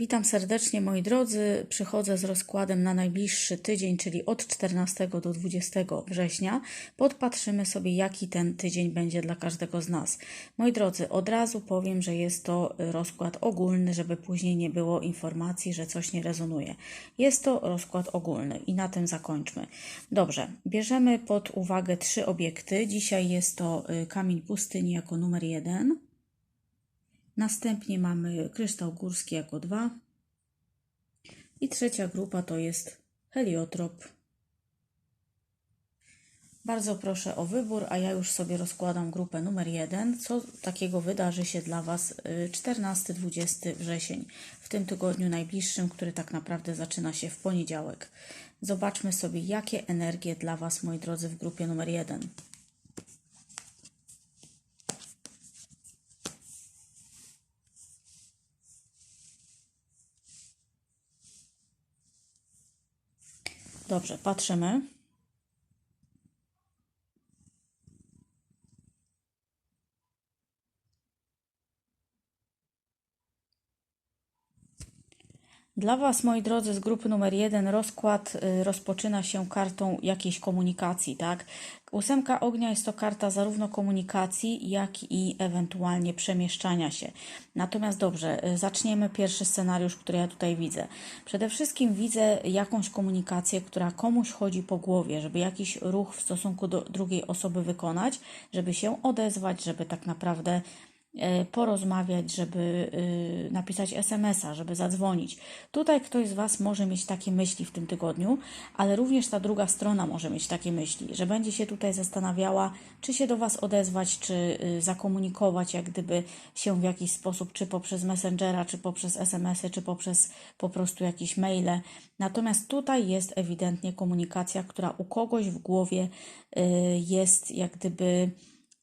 Witam serdecznie moi drodzy. Przychodzę z rozkładem na najbliższy tydzień, czyli od 14 do 20 września. Podpatrzymy sobie, jaki ten tydzień będzie dla każdego z nas. Moi drodzy, od razu powiem, że jest to rozkład ogólny, żeby później nie było informacji, że coś nie rezonuje. Jest to rozkład ogólny i na tym zakończmy. Dobrze, bierzemy pod uwagę trzy obiekty. Dzisiaj jest to y, kamień pustyni jako numer jeden. Następnie mamy kryształ górski jako dwa. I trzecia grupa to jest heliotrop. Bardzo proszę o wybór, a ja już sobie rozkładam grupę numer jeden. Co takiego wydarzy się dla Was 14-20 wrzesień, w tym tygodniu najbliższym, który tak naprawdę zaczyna się w poniedziałek. Zobaczmy sobie, jakie energie dla Was, moi drodzy, w grupie numer jeden. Dobrze, patrzymy. Dla Was, moi drodzy, z grupy numer jeden rozkład y, rozpoczyna się kartą jakiejś komunikacji, tak? Ósemka ognia jest to karta zarówno komunikacji, jak i ewentualnie przemieszczania się. Natomiast dobrze, y, zaczniemy pierwszy scenariusz, który ja tutaj widzę. Przede wszystkim widzę jakąś komunikację, która komuś chodzi po głowie, żeby jakiś ruch w stosunku do drugiej osoby wykonać, żeby się odezwać, żeby tak naprawdę porozmawiać, żeby e, napisać SMS-a, żeby zadzwonić. Tutaj ktoś z Was może mieć takie myśli w tym tygodniu, ale również ta druga strona może mieć takie myśli, że będzie się tutaj zastanawiała, czy się do Was odezwać, czy e, zakomunikować, jak gdyby się w jakiś sposób, czy poprzez Messengera, czy poprzez SMS-y, czy poprzez po prostu jakieś maile. Natomiast tutaj jest ewidentnie komunikacja, która u kogoś w głowie jest jak gdyby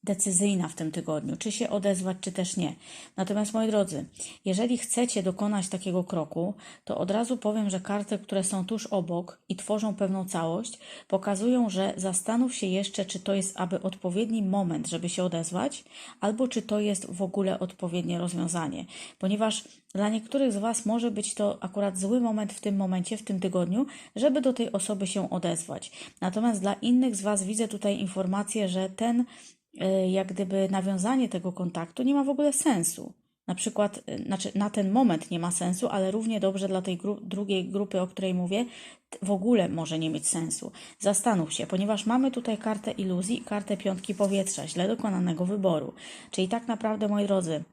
decyzyjna w tym tygodniu, czy się odezwać, czy też nie. Natomiast moi drodzy, jeżeli chcecie dokonać takiego kroku, to od razu powiem, że karty, które są tuż obok i tworzą pewną całość, pokazują, że zastanów się jeszcze, czy to jest aby odpowiedni moment, żeby się odezwać, albo czy to jest w ogóle odpowiednie rozwiązanie. Ponieważ dla niektórych z Was może być to akurat zły moment w tym momencie, w tym tygodniu, żeby do tej osoby się odezwać. Natomiast dla innych z Was widzę tutaj informację, że ten jak gdyby nawiązanie tego kontaktu nie ma w ogóle sensu. Na przykład, e, znaczy na ten moment nie ma sensu, ale równie dobrze dla tej gru drugiej grupy, o której mówię, w ogóle może nie mieć sensu. Zastanów się, ponieważ mamy tutaj kartę iluzji i kartę piątki powietrza, źle dokonanego wyboru. Czyli tak naprawdę, moi drodzy,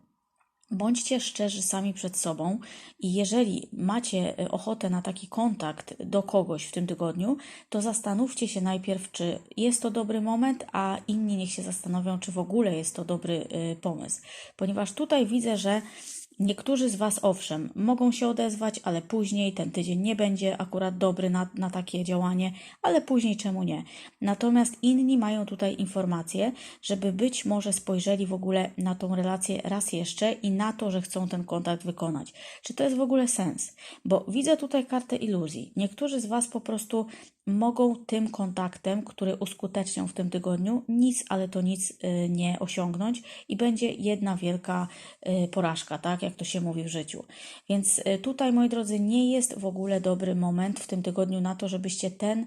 Bądźcie szczerzy sami przed sobą i jeżeli macie e, ochotę na taki kontakt do kogoś w tym tygodniu, to zastanówcie się najpierw, czy jest to dobry moment, a inni niech się zastanowią, czy w ogóle jest to dobry e, pomysł. Ponieważ tutaj widzę, że Niektórzy z Was, owszem, mogą się odezwać, ale później ten tydzień nie będzie akurat dobry na, na takie działanie, ale później czemu nie? Natomiast inni mają tutaj informacje, żeby być może spojrzeli w ogóle na tą relację raz jeszcze i na to, że chcą ten kontakt wykonać. Czy to jest w ogóle sens? Bo widzę tutaj kartę iluzji. Niektórzy z Was po prostu mogą tym kontaktem, który uskutecznią w tym tygodniu, nic, ale to nic y, nie osiągnąć i będzie jedna wielka y, porażka, tak jak to się mówi w życiu. Więc y, tutaj, moi drodzy, nie jest w ogóle dobry moment w tym tygodniu na to, żebyście ten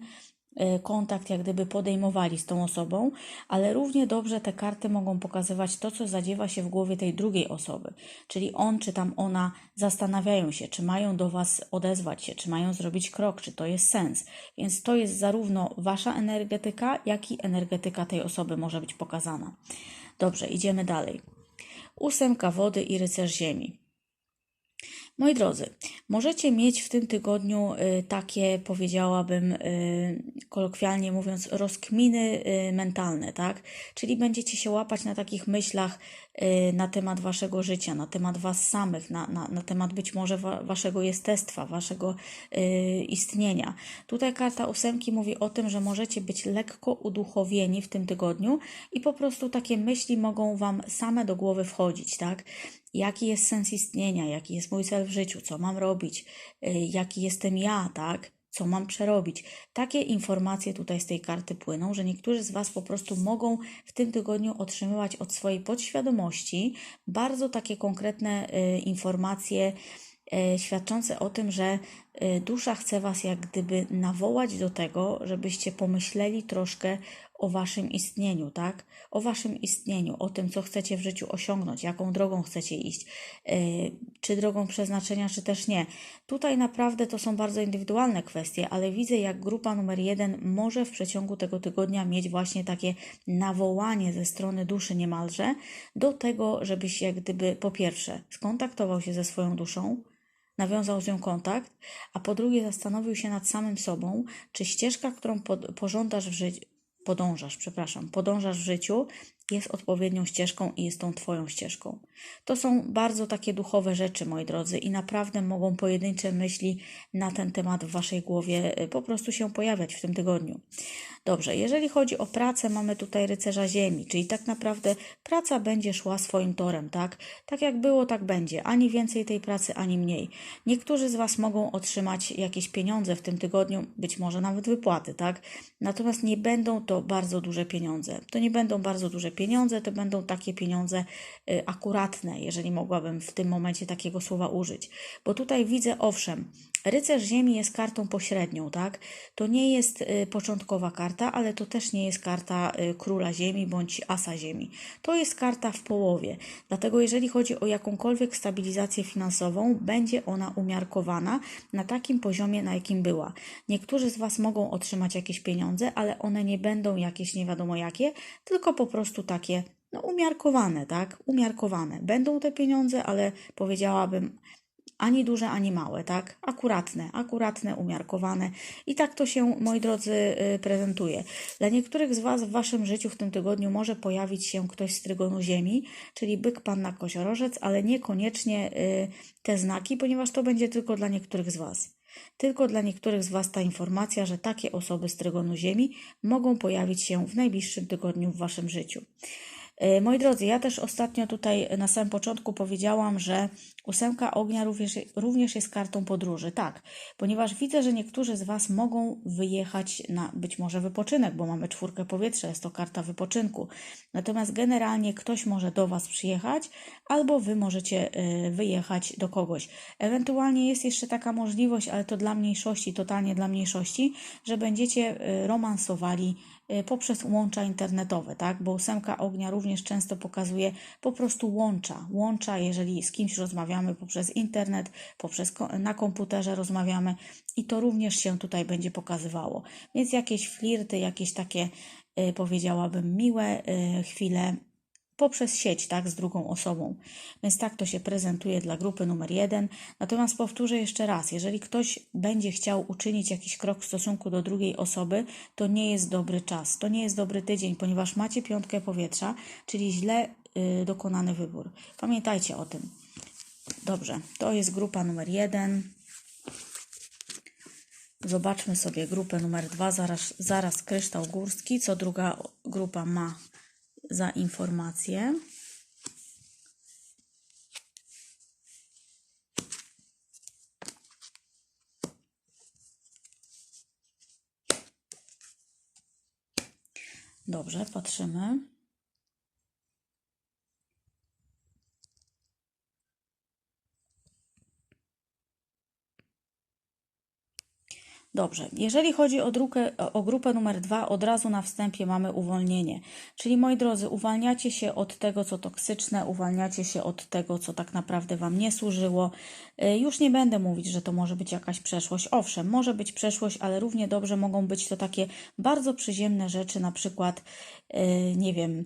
kontakt jak gdyby podejmowali z tą osobą, ale równie dobrze te karty mogą pokazywać to, co zadziewa się w głowie tej drugiej osoby. Czyli on czy tam ona zastanawiają się, czy mają do Was odezwać się, czy mają zrobić krok, czy to jest sens. Więc to jest zarówno Wasza energetyka, jak i energetyka tej osoby może być pokazana. Dobrze, idziemy dalej. Ósemka wody i rycerz ziemi. Moi drodzy, możecie mieć w tym tygodniu y, takie, powiedziałabym, y, kolokwialnie mówiąc, rozkminy y, mentalne, tak? Czyli będziecie się łapać na takich myślach na temat waszego życia, na temat was samych, na, na, na temat być może wa waszego jestestwa, waszego istnienia. Tutaj karta ósemki mówi o tym, że możecie być lekko uduchowieni w tym tygodniu i po prostu takie myśli mogą wam same do głowy wchodzić, tak? Jaki jest sens istnienia, jaki jest mój cel w życiu, co mam robić, y, jaki jestem ja, tak? Co mam przerobić. Takie informacje tutaj z tej karty płyną, że niektórzy z Was po prostu mogą w tym tygodniu otrzymywać od swojej podświadomości bardzo takie konkretne y, informacje, e, świadczące o tym, że dusza chce Was jak gdyby nawołać do tego, żebyście pomyśleli troszkę o Waszym istnieniu, tak? O Waszym istnieniu, o tym, co chcecie w życiu osiągnąć, jaką drogą chcecie iść, e, czy drogą przeznaczenia, czy też nie. Tutaj naprawdę to są bardzo indywidualne kwestie, ale widzę, jak grupa numer jeden może w przeciągu tego tygodnia mieć właśnie takie nawołanie ze strony duszy niemalże do tego, żebyś jak gdyby po pierwsze skontaktował się ze swoją duszą, nawiązał z nią kontakt, a po drugie zastanowił się nad samym sobą, czy ścieżka, którą pod, pożądasz w życiu, podążasz, przepraszam, podążasz w życiu, jest odpowiednią ścieżką i jest tą Twoją ścieżką. To są bardzo takie duchowe rzeczy, moi drodzy, i naprawdę mogą pojedyncze myśli na ten temat w Waszej głowie y, po prostu się pojawiać w tym tygodniu. Dobrze, jeżeli chodzi o pracę, mamy tutaj rycerza ziemi, czyli tak naprawdę praca będzie szła swoim torem, tak? Tak jak było, tak będzie. Ani więcej tej pracy, ani mniej. Niektórzy z Was mogą otrzymać jakieś pieniądze w tym tygodniu, być może nawet wypłaty, tak? Natomiast nie będą to bardzo duże pieniądze. To nie będą bardzo duże pieniądze, to będą takie pieniądze y, akuratne, jeżeli mogłabym w tym momencie takiego słowa użyć. Bo tutaj widzę, owszem, rycerz ziemi jest kartą pośrednią, tak? To nie jest y, początkowa karta, ale to też nie jest karta y, króla ziemi bądź asa ziemi. To jest karta w połowie. Dlatego jeżeli chodzi o jakąkolwiek stabilizację finansową, będzie ona umiarkowana na takim poziomie, na jakim była. Niektórzy z Was mogą otrzymać jakieś pieniądze, ale one nie będą jakieś nie wiadomo jakie, tylko po prostu takie no, umiarkowane, tak? Umiarkowane. Będą te pieniądze, ale powiedziałabym ani duże, ani małe, tak? Akuratne, akuratne, umiarkowane. I tak to się, moi drodzy, y, prezentuje. Dla niektórych z Was w Waszym życiu w tym tygodniu może pojawić się ktoś z trygonu Ziemi, czyli byk, panna, koziorożec, ale niekoniecznie y, te znaki, ponieważ to będzie tylko dla niektórych z Was. Tylko dla niektórych z Was ta informacja, że takie osoby z trygonu Ziemi mogą pojawić się w najbliższym tygodniu w Waszym życiu. E, moi drodzy, ja też ostatnio tutaj na samym początku powiedziałam, że ósemka ognia również, również jest kartą podróży. Tak, ponieważ widzę, że niektórzy z Was mogą wyjechać na być może wypoczynek, bo mamy czwórkę powietrza, jest to karta wypoczynku. Natomiast generalnie ktoś może do Was przyjechać, albo Wy możecie e, wyjechać do kogoś. Ewentualnie jest jeszcze taka możliwość, ale to dla mniejszości, totalnie dla mniejszości, że będziecie e, romansowali poprzez łącza internetowe, tak? Bo ósemka ognia również często pokazuje po prostu łącza. Łącza, jeżeli z kimś rozmawiamy poprzez internet, poprzez na komputerze rozmawiamy i to również się tutaj będzie pokazywało. Więc jakieś flirty, jakieś takie y, powiedziałabym miłe y, chwile poprzez sieć, tak, z drugą osobą. Więc tak to się prezentuje dla grupy numer jeden. Natomiast powtórzę jeszcze raz, jeżeli ktoś będzie chciał uczynić jakiś krok w stosunku do drugiej osoby, to nie jest dobry czas, to nie jest dobry tydzień, ponieważ macie piątkę powietrza, czyli źle y, dokonany wybór. Pamiętajcie o tym. Dobrze, to jest grupa numer jeden. Zobaczmy sobie grupę numer dwa, zaraz, zaraz kryształ górski, co druga grupa ma za informację. Dobrze, patrzymy. Dobrze, jeżeli chodzi o, drukę, o grupę numer dwa, od razu na wstępie mamy uwolnienie. Czyli moi drodzy, uwalniacie się od tego, co toksyczne, uwalniacie się od tego, co tak naprawdę Wam nie służyło. Y, już nie będę mówić, że to może być jakaś przeszłość. Owszem, może być przeszłość, ale równie dobrze mogą być to takie bardzo przyziemne rzeczy, na przykład, y, nie wiem,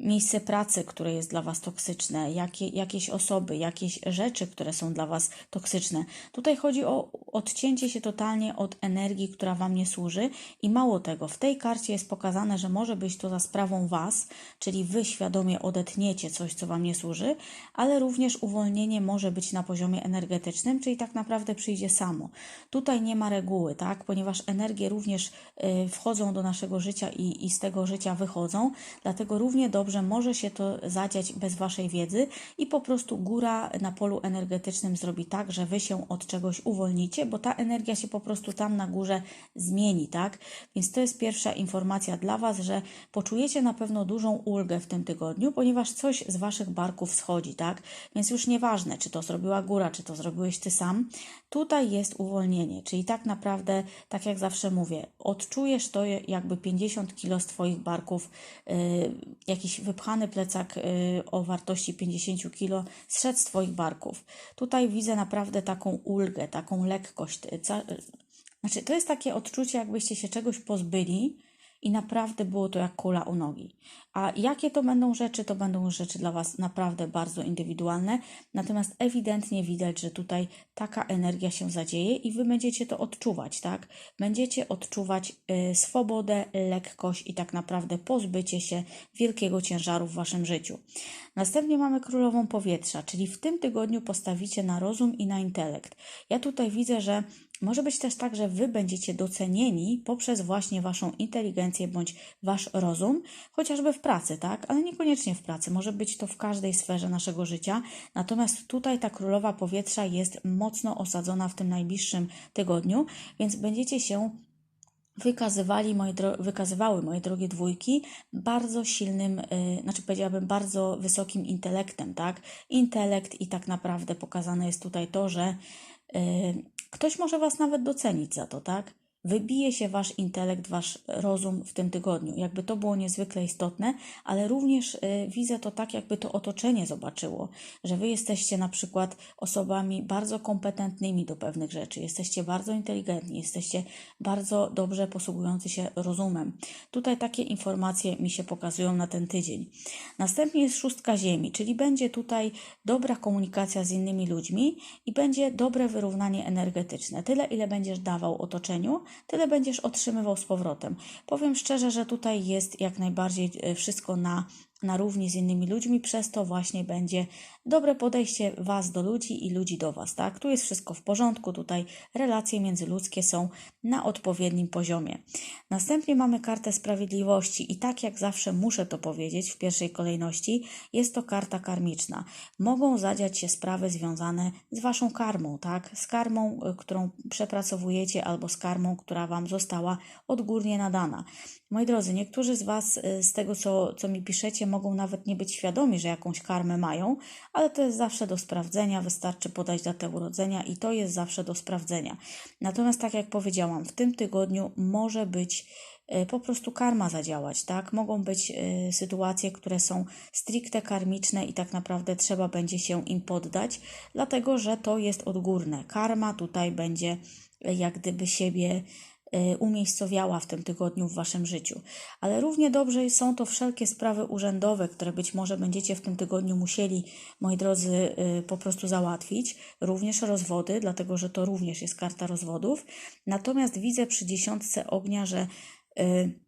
miejsce pracy, które jest dla Was toksyczne, jakie, jakieś osoby, jakieś rzeczy, które są dla Was toksyczne. Tutaj chodzi o odcięcie się totalnie od energii, która Wam nie służy i mało tego, w tej karcie jest pokazane, że może być to za sprawą Was, czyli Wy świadomie odetniecie coś, co Wam nie służy, ale również uwolnienie może być na poziomie energetycznym, czyli tak naprawdę przyjdzie samo. Tutaj nie ma reguły, tak, ponieważ energie również y, wchodzą do naszego życia i, i z tego życia wychodzą, dlatego dlatego równie dobrze może się to zadziać bez Waszej wiedzy i po prostu góra na polu energetycznym zrobi tak, że Wy się od czegoś uwolnicie bo ta energia się po prostu tam na górze zmieni, tak? Więc to jest pierwsza informacja dla Was, że poczujecie na pewno dużą ulgę w tym tygodniu, ponieważ coś z Waszych barków schodzi, tak? Więc już nieważne, czy to zrobiła góra, czy to zrobiłeś Ty sam, tutaj jest uwolnienie, czyli tak naprawdę, tak jak zawsze mówię, odczujesz to jakby 50 kilo z Twoich barków, yy, jakiś wypchany plecak yy, o wartości 50 kilo zszedł z Twoich barków. Tutaj widzę naprawdę taką ulgę, taką lekkość. Ca- Znaczy, to jest takie odczucie, jakbyście się czegoś pozbyli i naprawdę było to jak kula u nogi. A jakie to będą rzeczy, to będą rzeczy dla Was naprawdę bardzo indywidualne. Natomiast ewidentnie widać, że tutaj taka energia się zadzieje i Wy będziecie to odczuwać, tak? Będziecie odczuwać y, swobodę, lekkość i tak naprawdę pozbycie się wielkiego ciężaru w Waszym życiu. Następnie mamy królową powietrza, czyli w tym tygodniu postawicie na rozum i na intelekt. Ja tutaj widzę, że może być też tak, że Wy będziecie docenieni poprzez właśnie Waszą inteligencję bądź Wasz rozum, chociażby w pracy, tak? Ale niekoniecznie w pracy, może być to w każdej sferze naszego życia. Natomiast tutaj ta królowa powietrza jest mocno osadzona w tym najbliższym tygodniu, więc będziecie się wykazywali moje wykazywały moje drogie dwójki bardzo silnym, yy, znaczy powiedziałabym bardzo wysokim intelektem, tak? Intelekt i tak naprawdę pokazane jest tutaj to, że yy, ktoś może Was nawet docenić za to, tak? Wybije się wasz intelekt, wasz rozum w tym tygodniu. Jakby to było niezwykle istotne, ale również y, widzę to tak, jakby to otoczenie zobaczyło, że wy jesteście na przykład osobami bardzo kompetentnymi do pewnych rzeczy, jesteście bardzo inteligentni, jesteście bardzo dobrze posługujący się rozumem. Tutaj takie informacje mi się pokazują na ten tydzień. Następnie jest szóstka ziemi, czyli będzie tutaj dobra komunikacja z innymi ludźmi i będzie dobre wyrównanie energetyczne. Tyle, ile będziesz dawał otoczeniu, tyle będziesz otrzymywał z powrotem. Powiem szczerze, że tutaj jest jak najbardziej e, wszystko na na równi z innymi ludźmi, przez to właśnie będzie dobre podejście Was do ludzi i ludzi do Was, tak? Tu jest wszystko w porządku, tutaj relacje międzyludzkie są na odpowiednim poziomie. Następnie mamy kartę sprawiedliwości i tak jak zawsze muszę to powiedzieć w pierwszej kolejności, jest to karta karmiczna. Mogą zadziać się sprawy związane z Waszą karmą, tak? Z karmą, y, którą przepracowujecie albo z karmą, która Wam została odgórnie nadana. Moi drodzy, niektórzy z Was y, z tego, co, co mi piszecie, mogą nawet nie być świadomi, że jakąś karmę mają, ale to jest zawsze do sprawdzenia, wystarczy podać datę urodzenia i to jest zawsze do sprawdzenia. Natomiast, tak jak powiedziałam, w tym tygodniu może być y, po prostu karma zadziałać, tak? Mogą być y, sytuacje, które są stricte karmiczne i tak naprawdę trzeba będzie się im poddać, dlatego że to jest odgórne. Karma tutaj będzie jak gdyby siebie umiejscowiała w tym tygodniu w Waszym życiu. Ale równie dobrze są to wszelkie sprawy urzędowe, które być może będziecie w tym tygodniu musieli, moi drodzy, y, po prostu załatwić. Również rozwody, dlatego że to również jest karta rozwodów. Natomiast widzę przy dziesiątce ognia, że y,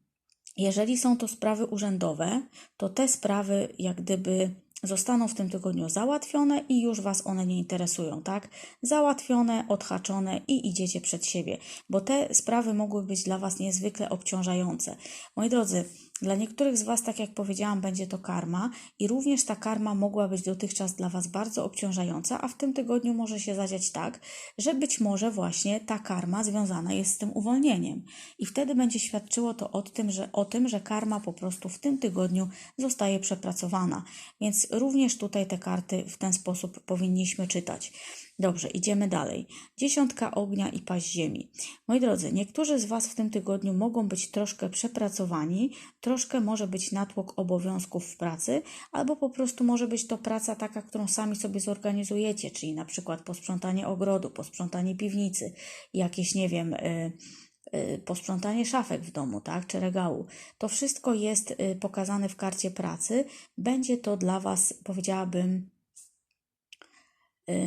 jeżeli są to sprawy urzędowe, to te sprawy jak gdyby zostaną w tym tygodniu załatwione i już Was one nie interesują, tak? Załatwione, odhaczone i idziecie przed siebie, bo te sprawy mogły być dla Was niezwykle obciążające. Moi drodzy, dla niektórych z Was, tak jak powiedziałam, będzie to karma i również ta karma mogła być dotychczas dla Was bardzo obciążająca, a w tym tygodniu może się zadziać tak, że być może właśnie ta karma związana jest z tym uwolnieniem. I wtedy będzie świadczyło to o tym, że, o tym, że karma po prostu w tym tygodniu zostaje przepracowana. Więc również tutaj te karty w ten sposób powinniśmy czytać. Dobrze, idziemy dalej. Dziesiątka ognia i paść ziemi. Moi drodzy, niektórzy z Was w tym tygodniu mogą być troszkę przepracowani, troszkę może być natłok obowiązków w pracy, albo po prostu może być to praca taka, którą sami sobie zorganizujecie, czyli na przykład posprzątanie ogrodu, posprzątanie piwnicy, jakieś, nie wiem, yy, posprzątanie szafek w domu, tak, czy regału. To wszystko jest y, pokazane w karcie pracy. Będzie to dla Was, powiedziałabym, Y,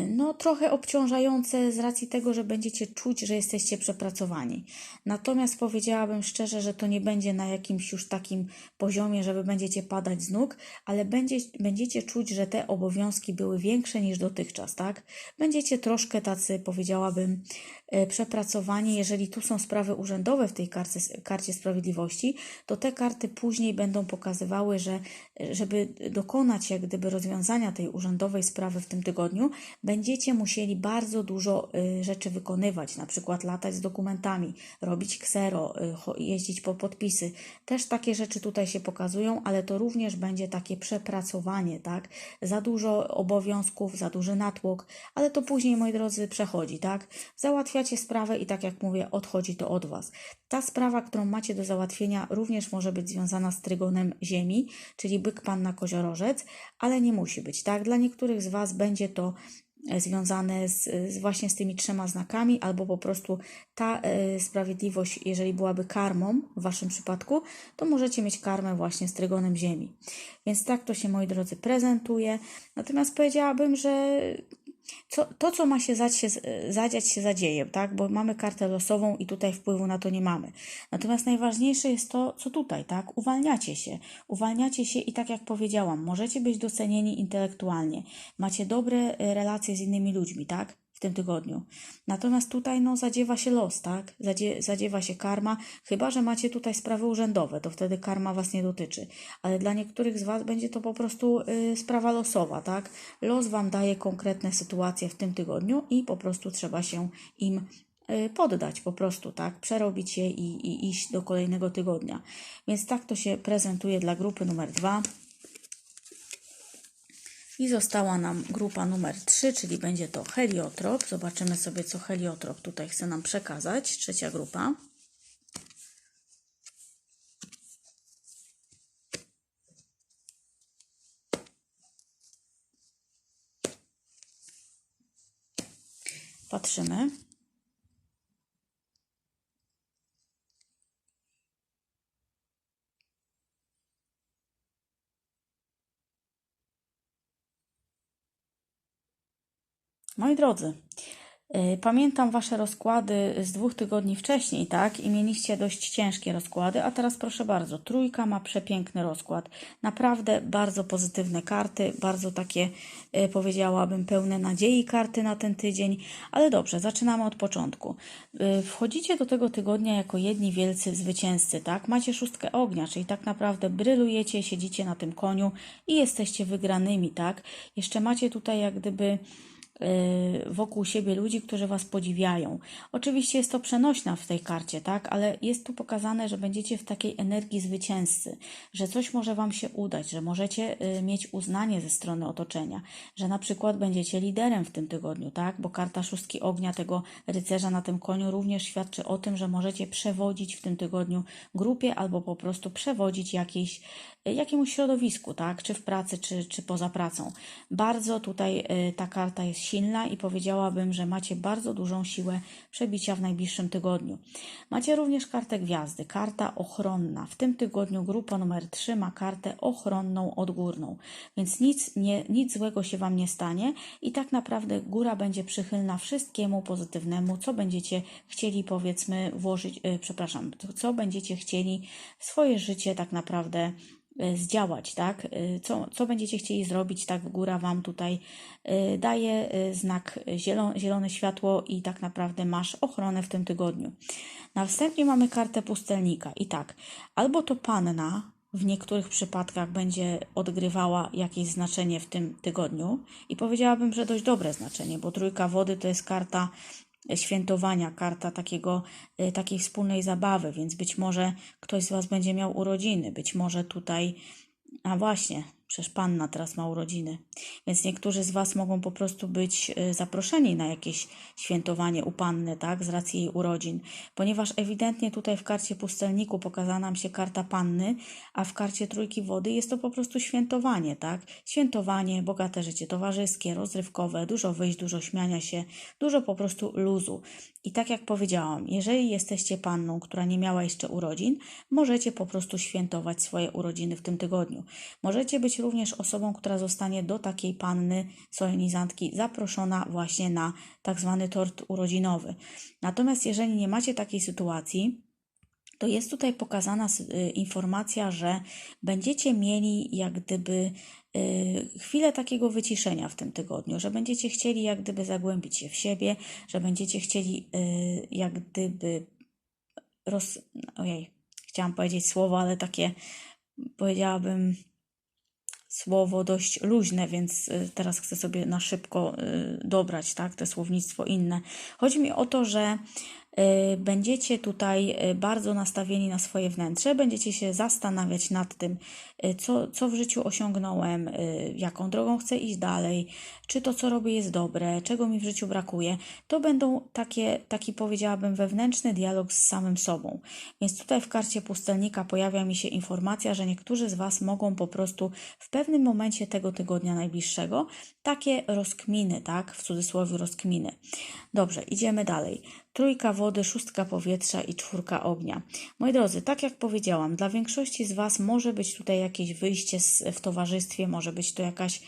no, trochę obciążające z racji tego, że będziecie czuć, że jesteście przepracowani. Natomiast powiedziałabym szczerze, że to nie będzie na jakimś już takim poziomie, żeby będziecie padać z nóg, ale będzie, będziecie czuć, że te obowiązki były większe niż dotychczas, tak? Będziecie troszkę tacy, powiedziałabym, E, przepracowani, jeżeli tu są sprawy urzędowe w tej karcie, karcie sprawiedliwości, to te karty później będą pokazywały, że żeby dokonać jak gdyby rozwiązania tej urzędowej sprawy w tym tygodniu, Będziecie musieli bardzo dużo y, rzeczy wykonywać, na przykład latać z dokumentami, robić ksero, y, jeździć po podpisy. Też takie rzeczy tutaj się pokazują, ale to również będzie takie przepracowanie, tak? Za dużo obowiązków, za duży natłok, ale to później, moi drodzy, przechodzi, tak? Załatwiacie sprawę i tak jak mówię, odchodzi to od Was. Ta sprawa, którą macie do załatwienia, również może być związana z trygonem Ziemi, czyli byk panna koziorożec, ale nie musi być, tak? Dla niektórych z Was będzie to związane z, z właśnie z tymi trzema znakami, albo po prostu ta e, sprawiedliwość, jeżeli byłaby karmą w Waszym przypadku, to możecie mieć karmę właśnie z trygonem Ziemi. Więc tak to się, moi drodzy, prezentuje. Natomiast powiedziałabym, że co, to, co ma się się, zadziać, się zadzieje, tak? Bo mamy kartę losową i tutaj wpływu na to nie mamy. Natomiast najważniejsze jest to, co tutaj, tak? Uwalniacie się. Uwalniacie się i tak jak powiedziałam, możecie być docenieni intelektualnie. Macie dobre e, relacje z innymi ludźmi, tak? W tym tygodniu. Natomiast tutaj, no, zadziewa się los, tak? Zadzie, zadziewa się karma, chyba że macie tutaj sprawy urzędowe, to wtedy karma Was nie dotyczy. Ale dla niektórych z Was będzie to po prostu y, sprawa losowa, tak? Los Wam daje konkretne sytuacje w tym tygodniu i po prostu trzeba się im y, poddać po prostu, tak? Przerobić je i, i iść do kolejnego tygodnia. Więc tak to się prezentuje dla grupy numer dwa. I została nam grupa numer 3, czyli będzie to heliotrop. Zobaczymy sobie, co heliotrop tutaj chce nam przekazać. Trzecia grupa. Patrzymy. Moi drodzy, y, pamiętam Wasze rozkłady z dwóch tygodni wcześniej, tak? I mieliście dość ciężkie rozkłady, a teraz proszę bardzo, trójka ma przepiękny rozkład. Naprawdę bardzo pozytywne karty, bardzo takie, y, powiedziałabym, pełne nadziei karty na ten tydzień. Ale dobrze, zaczynamy od początku. Y, Wchodzicie do tego tygodnia jako jedni wielcy zwycięzcy, tak? Macie szóstkę ognia, czyli tak naprawdę brylujecie, siedzicie na tym koniu i jesteście wygranymi, tak? Jeszcze macie tutaj jak gdyby wokół siebie ludzi, którzy Was podziwiają. Oczywiście jest to przenośna w tej karcie, tak, ale jest tu pokazane, że będziecie w takiej energii zwycięzcy, że coś może Wam się udać, że możecie y, mieć uznanie ze strony otoczenia, że na przykład będziecie liderem w tym tygodniu, tak, bo karta szóstki ognia tego rycerza na tym koniu również świadczy o tym, że możecie przewodzić w tym tygodniu grupie albo po prostu przewodzić jakiejś, jakiemuś środowisku, tak, czy w pracy, czy, czy poza pracą. Bardzo tutaj y, ta karta jest silna i powiedziałabym, że macie bardzo dużą siłę przebicia w najbliższym tygodniu. Macie również kartę gwiazdy, karta ochronna. W tym tygodniu grupa numer 3 ma kartę ochronną odgórną, więc nic, nie, nic złego się Wam nie stanie i tak naprawdę góra będzie przychylna wszystkiemu pozytywnemu, co będziecie chcieli powiedzmy włożyć, y, przepraszam, co będziecie chcieli w swoje życie tak naprawdę zdziałać, tak? Y, Co, co będziecie chcieli zrobić, tak góra Wam tutaj y, daje znak zielone, zielone światło i tak naprawdę masz ochronę w tym tygodniu. Następnie mamy kartę pustelnika i tak, albo to panna w niektórych przypadkach będzie odgrywała jakieś znaczenie w tym tygodniu i powiedziałabym, że dość dobre znaczenie, bo trójka wody to jest karta świętowania, karta takiego, y, takiej wspólnej zabawy, więc być może ktoś z Was będzie miał urodziny, być może tutaj, a właśnie, przecież Panna teraz ma urodziny, więc niektórzy z Was mogą po prostu być y, zaproszeni na jakieś świętowanie u Panny, tak, z racji jej urodzin, ponieważ ewidentnie tutaj w karcie pustelniku pokazana nam się karta Panny, a w karcie trójki wody jest to po prostu świętowanie, tak, świętowanie, bogate życie towarzyskie, rozrywkowe, dużo wyjść, dużo śmiania się, dużo po prostu luzu. I tak jak powiedziałam, jeżeli jesteście panną, która nie miała jeszcze urodzin, możecie po prostu świętować swoje urodziny w tym tygodniu. Możecie być również osobą, która zostanie do takiej panny solenizantki zaproszona właśnie na tak zwany tort urodzinowy. Natomiast jeżeli nie macie takiej sytuacji, to jest tutaj pokazana y, informacja, że będziecie mieli jak gdyby y, chwilę takiego wyciszenia w tym tygodniu, że będziecie chcieli jak gdyby zagłębić się w siebie, że będziecie chcieli y, jak gdyby roz... Ojej, chciałam powiedzieć słowo, ale takie powiedziałabym słowo dość luźne, więc y, teraz chcę sobie na szybko y, dobrać, tak, te słownictwo inne. Chodzi mi o to, że będziecie tutaj y, bardzo nastawieni na swoje wnętrze, będziecie się zastanawiać nad tym, y, co, co w życiu osiągnąłem, y, jaką drogą chcę iść dalej, czy to, co robię, jest dobre, czego mi w życiu brakuje. To będą takie, taki powiedziałabym, wewnętrzny dialog z samym sobą. Więc tutaj w karcie pustelnika pojawia mi się informacja, że niektórzy z Was mogą po prostu w pewnym momencie tego tygodnia najbliższego takie rozkminy, tak, w cudzysłowie rozkminy. Dobrze, idziemy dalej. Trójka wody, szóstka powietrza i czwórka ognia. Moi drodzy, tak jak powiedziałam, dla większości z Was może być tutaj jakieś wyjście z, w towarzystwie, może być to jakaś,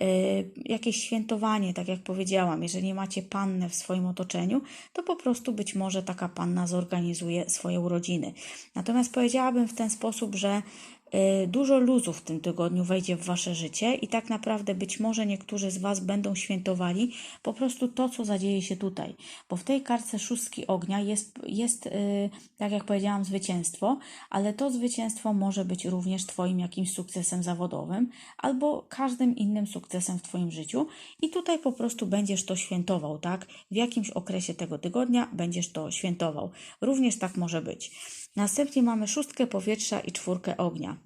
y, jakieś świętowanie, tak jak powiedziałam. Jeżeli macie pannę w swoim otoczeniu, to po prostu być może taka panna zorganizuje swoje urodziny. Natomiast powiedziałabym w ten sposób, że dużo luzu w tym tygodniu wejdzie w Wasze życie i tak naprawdę być może niektórzy z Was będą świętowali po prostu to, co zadzieje się tutaj. Bo w tej kartce szóstki ognia jest, jest y, tak jak powiedziałam, zwycięstwo, ale to zwycięstwo może być również Twoim jakimś sukcesem zawodowym albo każdym innym sukcesem w Twoim życiu i tutaj po prostu będziesz to świętował, tak? W jakimś okresie tego tygodnia będziesz to świętował. Również tak może być. Następnie mamy szóstkę powietrza i czwórkę ognia.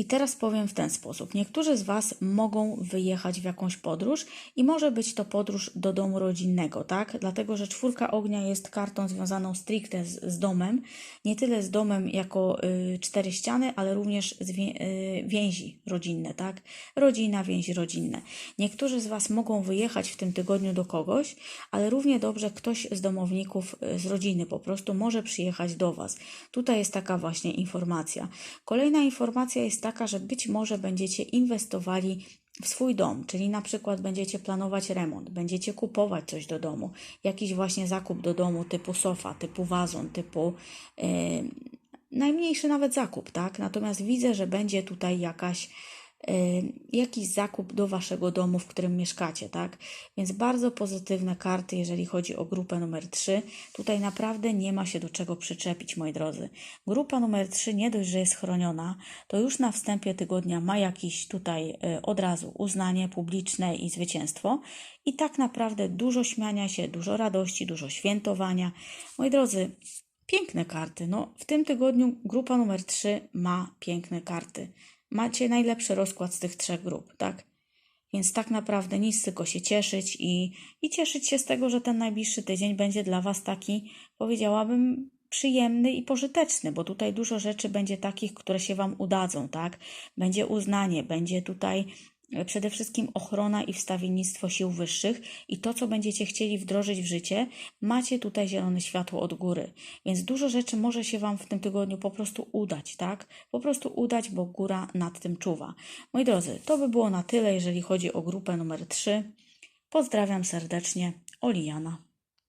I teraz powiem w ten sposób. Niektórzy z Was mogą wyjechać w jakąś podróż i może być to podróż do domu rodzinnego, tak? Dlatego, że czwórka ognia jest kartą związaną stricte z, z domem. Nie tyle z domem jako y, cztery ściany, ale również z wie, y, więzi rodzinne, tak? Rodzina, więzi rodzinne. Niektórzy z Was mogą wyjechać w tym tygodniu do kogoś, ale równie dobrze ktoś z domowników y, z rodziny po prostu może przyjechać do Was. Tutaj jest taka właśnie informacja. Kolejna informacja jest taka, że być może będziecie inwestowali w swój dom, czyli na przykład będziecie planować remont, będziecie kupować coś do domu, jakiś właśnie zakup do domu typu sofa, typu wazon, typu yy, najmniejszy nawet zakup, tak? Natomiast widzę, że będzie tutaj jakaś jakiś zakup do waszego domu, w którym mieszkacie, tak? Więc bardzo pozytywne karty, jeżeli chodzi o grupę numer 3. Tutaj naprawdę nie ma się do czego przyczepić, moi drodzy. Grupa numer 3 nie dość, że jest chroniona, to już na wstępie tygodnia ma jakiś tutaj y, od razu uznanie publiczne i zwycięstwo. I tak naprawdę dużo śmiania się, dużo radości, dużo świętowania. Moi drodzy, piękne karty. No, w tym tygodniu grupa numer 3 ma piękne karty macie najlepszy rozkład z tych trzech grup, tak? Więc tak naprawdę nic tylko się cieszyć i, i cieszyć się z tego, że ten najbliższy tydzień będzie dla Was taki, powiedziałabym, przyjemny i pożyteczny, bo tutaj dużo rzeczy będzie takich, które się Wam udadzą, tak? Będzie uznanie, będzie tutaj przede wszystkim ochrona i wstawiennictwo sił wyższych i to, co będziecie chcieli wdrożyć w życie, macie tutaj zielone światło od góry. Więc dużo rzeczy może się Wam w tym tygodniu po prostu udać, tak? Po prostu udać, bo góra nad tym czuwa. Moi drodzy, to by było na tyle, jeżeli chodzi o grupę numer 3. Pozdrawiam serdecznie, Oliana.